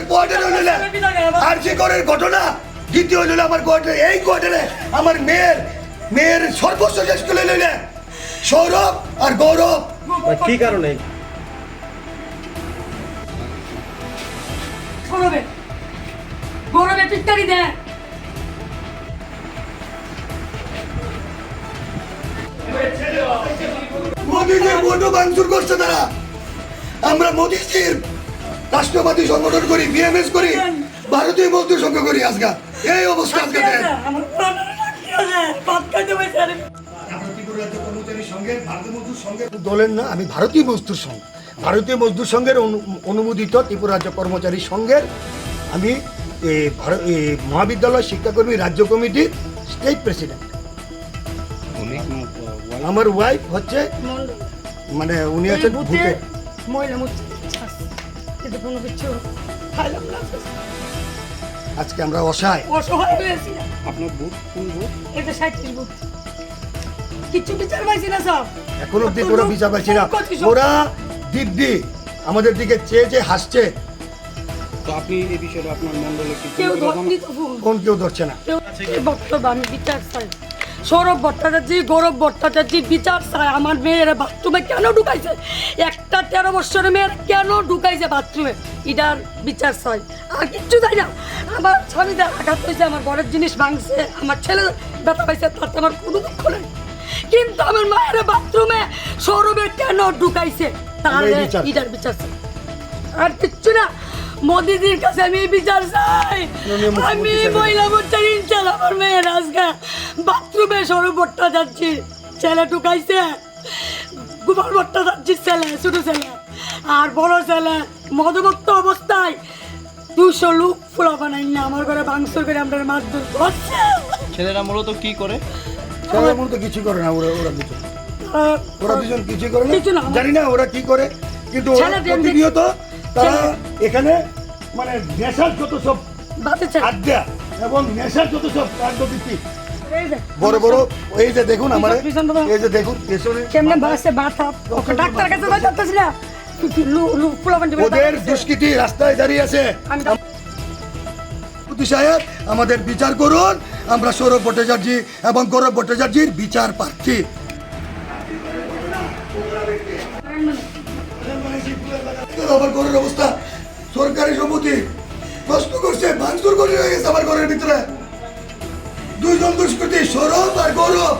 আমাদের কোয়ার্টারে হইল আর যে করের ঘটনা দ্বিতীয় হইল আমার কোয়ার্টারে এই কোয়ার্টারে আমার মেয়ের মেয়ের সর্বস্ব শেষ করে লইলে। সৌরভ আর গৌরব। কি কারণে? গৌরবে। গৌরবে টিটকারি দে। মোদীজির ভোটও ভাঙচুর করছে তারা। আমরা মোদীজির রাষ্ট্রবাদী সংগঠন করি বিএমএস করি ভারতীয় মজদুর সংঘ করি আজকে এই অবস্থা আজকে দলের না আমি ভারতীয় মজদুর সংঘ। ভারতীয় মজদুর সংঘের অনুমোদিত ত্রিপুরা রাজ্য কর্মচারী সংঘের আমি মহাবিদ্যালয় শিক্ষাকর্মী রাজ্য কমিটির স্টেট প্রেসিডেন্ট। আমার ওয়াইফ হচ্ছে মানে উনি আছেন ভূতে। মহিলা। কিন্তু কোনো কিছু খাইলাম না আজকে আমরা অসহায়। অসহায় হয়েছি আপনার বুথ কোন বুথ এটা সাঁত্রিশ বুথ কিছু বিচার পাইছি না সব। এখনও অব্দি কোনো বিচার পাচ্ছি না। ওরা দিব্যি আমাদের দিকে চেয়ে চেয়ে হাসছে। তো আপনি এই বিষয়ে আপনার মন্ডলে কেউ ধরনি তো ফোন কেউ ধরছে না। বক্তব্য আমি বিচার চাই। সৌরভ ভট্টাচার্য গৌরব ভট্টাচার্য বিচার চাই আমার মেয়ের বাথরুমে কেন ঢুকাইছে? একটা তেরো বছরের মেয়ের কেন ঢুকাইছে বাথরুমে? এটার বিচার চাই আর কিচ্ছু চাই না। আমার স্বামীদের আঘাত হয়েছে আমার ঘরের জিনিস ভাঙছে আমার ছেলে ব্যথা পাইছে তাতে আমার কোনো দুঃখ নেই। কিন্তু আমার মায়ের বাথরুমে সৌরভে কেন ঢুকাইছে? আমরা এই বিচার চাই। এটার বিচার চাই আর কিচ্ছু না। মোদিজির কাছে আমি বিচার চাই। আমি মহিলা আমার মেয়ের আজকে বাথরুমে সরু ভট্টা যাচ্ছি। ছেলে ঢুকাইছে। গোপাল ভট্টা যাচ্ছি ছেলে ছোট ছেলে। আর বড় ছেলে মদমুক্ত অবস্থায়। দুশো লোক ফুলা বানাই না আমার ঘরে ভাঙচুর করে আমরা মারধর করছে। ছেলেরা মূলত কি করে? সবাই মূলত কিছু করে না ওরা ওরা দুজন। ওরা দুজন কিছু করে না। না। জানি না ওরা কি করে কিন্তু প্রতিনিয়ত তারা এখানে মানে নেশার যত সব আড্ডা এবং নেশার যত সব কার্যবৃত্তি এই বড় বড় এই যে দেখুন আমার এই যে দেখুন পেছনে। কেমনে বাসে বাথা ওকে ডাক্তার কাছে যাইতেছি না? লু- লু- ফুলা বান্ডি বের ওদের দুষ্কৃতি রাস্তায় দাঁড়িয়ে আছে। সাহেব আমাদের বিচার করুন। আমরা সৌরভ ভট্টাচার্য এবং গৌরব ভট্টাচার্যের বিচার প্রার্থী। ঘরের অবস্থা। সরকারি সম্মতি। নষ্ট করছে ভাঙচুর করে গেছে আমার ঘরের ভিতরে। দুইজন দুষ্কৃতি সৌরভ আর গৌরব।